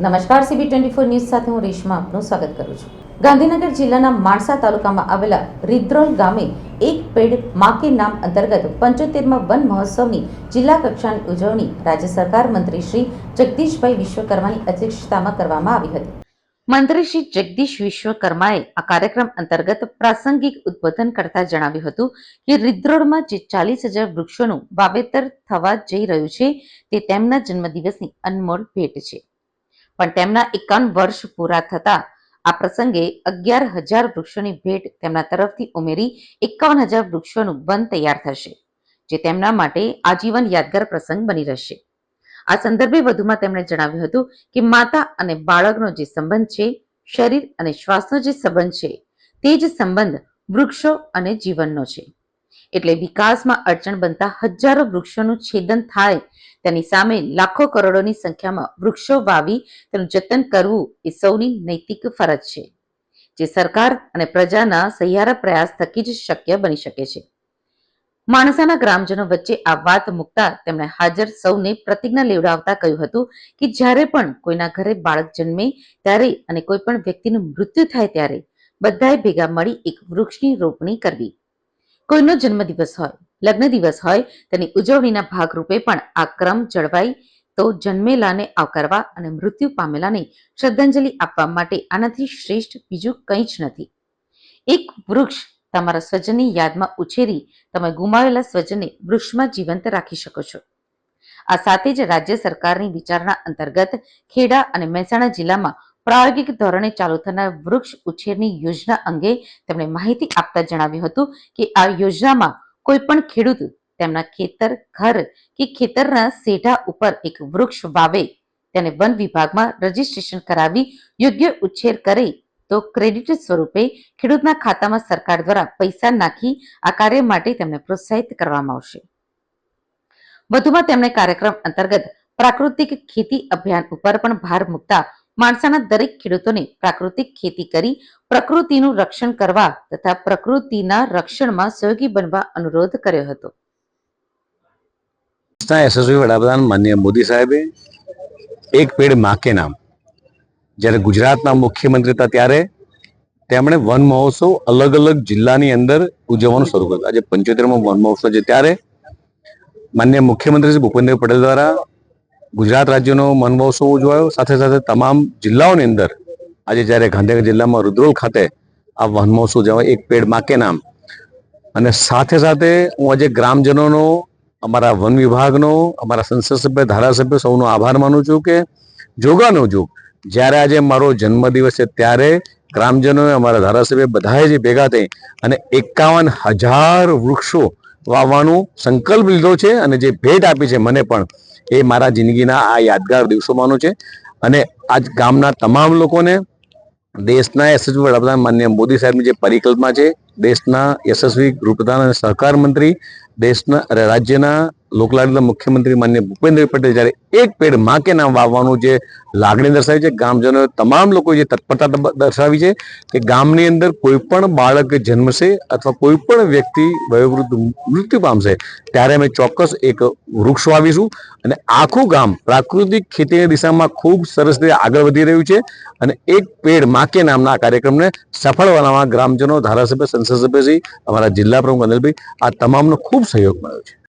નમસ્કાર CB twenty four news સાથે હું રેશમા આપનું સ્વાગત કરું છું. ગાંધીનગર જિલ્લાના માણસા તાલુકામાં આવેલા રિદ્રોલ ગામે એક પેડ મા કે નામ અંતર્ગત પંચોતેરમાં વન મહોત્સવની જિલ્લા કક્ષાની ઉજવણી રાજ્ય સરકાર મંત્રી શ્રી જગદીશભાઈ વિશ્વકર્માની અધ્યક્ષતામાં કરવામાં આવી હતી. મંત્રી શ્રી જગદીશ વિશ્વકર્માએ આ કાર્યક્રમ અંતર્ગત પ્રાસંગિક ઉદ્બોધન કરતા જણાવ્યું હતું કે રિદ્રોડમાં જે ચાલીસ હજાર વૃક્ષોનું વાવેતર થવા જઈ રહ્યું છે, તે તેમના જન્મદિવસની અનમોલ ભેટ છે. પણ તેમના એકાવન વર્ષ પૂરા થતા આ પ્રસંગે અગિયાર હજાર વૃક્ષોની ભેટ તેમના તરફથી ઉમેરી એકાવન હજાર વૃક્ષોનું વન તૈયાર થશે, જે તેમના માટે આજીવન યાદગાર પ્રસંગ બની રહેશે. આ સંદર્ભે વધુમાં તેમણે જણાવ્યું હતું કે માતા અને બાળકનો જે સંબંધ છે, શરીર અને શ્વાસનો જે સંબંધ છે, તે જ સંબંધ વૃક્ષો અને જીવનનો છે. એટલે વિકાસમાં અડચણ બનતા હજારો વૃક્ષોનું છેદન થાય. તેની સામે લાખો કરોડોની સંખ્યામાં વૃક્ષો વાવી તેનું જતન કરવું એ સૌની નૈતિક ફરજ છે. જે સરકાર અને પ્રજાના સહિયારા પ્રયાસ થકી જ શક્ય બની શકે છે. માણસાના ગ્રામજનો વચ્ચે આ વાત મૂકતા તેમણે હાજર સૌને પ્રતિજ્ઞા લેવડાવતા કહ્યું હતું કે જ્યારે પણ કોઈના ઘરે બાળક જન્મે ત્યારે અને કોઈ પણ વ્યક્તિનું મૃત્યુ થાય ત્યારે બધાએ ભેગા મળી એક વૃક્ષની રોપણી કરવી. કોઈનો જન્મદિવસ હોય લગ્ન દિવસ હોય, તેની ઉજવણીના ભાગરૂપે પણ આ ક્રમ જળવાય. તો જન્મેલાને આવકારવા અને મૃત્યુ પામેલાને શ્રદ્ધાંજલિ આપવા માટે આનાથી શ્રેષ્ઠ બીજું કંઈ જ નથી. એક વૃક્ષ તમારા સ્વજનની યાદમાં ઉછેરી તમે ગુમાવેલા સ્વજનને વૃક્ષમાં જીવંત રાખી શકો છો. આ સાથે જ રાજ્ય સરકારની વિચારણા અંતર્ગત ખેડા અને મહેસાણા જિલ્લામાં પ્રાયોગિક ધોરણે ચાલુ થનાર વૃક્ષ ઉછેરની યોજના અંગે તેમણે માહિતી આપતા જણાવ્યું હતું કે આ યોજનામાં કોઈ પણ ખેડૂત તેમના ખેતર, ઘર કે ખેતરના સેઢા ઉપર એક વૃક્ષ વાવે, તેને વન વિભાગમાં રજીસ્ટ્રેશન કરાવી યોગ્ય ઉછેર કરે તો ક્રેડિટ સ્વરૂપે ખેડૂતના ખાતામાં સરકાર દ્વારા પૈસા નાખી આ કાર્ય માટે તેમને પ્રોત્સાહિત કરવામાં આવશે. વધુમાં તેમણે કાર્યક્રમ અંતર્ગત પ્રાકૃતિક ખેતી અભિયાન ઉપર પણ ભાર મૂકતા માણસાના દરેક ખેડૂતોને પ્રાકૃતિક ખેતી કરી પ્રકૃતિનું રક્ષણ કરવા તથા પ્રકૃતિના રક્ષણમાં સહયોગી બનવા અનુરોધ કર્યો હતો. યશસ્વી વડાપ્રધાન માન્ય મોદી સાહેબે એક પેડમાં કે નામ. જ્યારે ગુજરાતના મુખ્યમંત્રી હતા ત્યારે તેમણે વન મહોત્સવ અલગ અલગ જિલ્લાની અંદર ઉજવવાનું શરૂ કર્યું. આજે પંચોતેરમો વન મહોત્સવ છે. ત્યારે માન્ય મુખ્યમંત્રી શ્રી ભૂપેન્દ્ર પટેલ દ્વારા ગુજરાત રાજ્યનો મનમહોત્સવ ઉજવાયો. સાથે સાથે તમામ જિલ્લાઓની અંદર આજે જ્યારે ગાંધીનગર જિલ્લામાં રુદ્રોલ ખાતે આ વન મહોત્સવ ઉજવાય, એક પેડમાં કે નામ. અને સાથે સાથે હું આજે ગ્રામજનોનો, અમારા વન વિભાગનો, અમારા સંસદ સભ્ય, ધારાસભ્ય સૌનો આભાર માનું છું કે જોગાનો જોગ જ્યારે આજે મારો જન્મદિવસ છે ત્યારે ગ્રામજનોએ, અમારા ધારાસભ્ય બધાએ જે ભેગા થઈ અને એકાવન હજાર વૃક્ષો વાવવાનો સંકલ્પ લીધો છે અને જે ભેટ આપી છે, મને પણ એ મારા જિંદગીના આ યાદગાર દિવસોમાંનો છે. અને આજ ગામના તમામ લોકોને દેશના યશસ્વી વડાપ્રધાન માન્ય મોદી સાહેબની જે પરિકલ્પના છે, દેશના યશસ્વી ગૃહપ્રધાન અને સહકાર મંત્રી, દેશના રાજ્યના લોકલાડીલા મુખ્યમંત્રી માન્ય ભૂપેન્દ્ર પટેલ જ્યારે એક પેડમાં કે નામ વાવવાનું જે લાગણી દર્શાવી છે ગ્રામજનોએ તમામ લોકો જે તત્પરતા દર્શાવી છે કે ગામની અંદર કોઈ પણ બાળક જન્મશે અથવા કોઈ પણ વ્યક્તિ વયોવૃદ્ધ મૃત્યુ પામશે, ત્યારે અમે ચોક્કસ એક વૃક્ષ વાવીશું અને આખું ગામ પ્રાકૃતિક ખેતીની દિશામાં ખૂબ સરસ રીતે આગળ વધી રહ્યું છે અને એક પેડ માકે નામના આ કાર્યક્રમને સફળ બનાવવા ગ્રામજનો, ધારાસભ્ય સંસદ સભ્યશ્રી અમારા જિલ્લા પ્રમુખ અનિલભાઈ, આ તમામનો ખૂબ સહયોગ મળ્યો છે.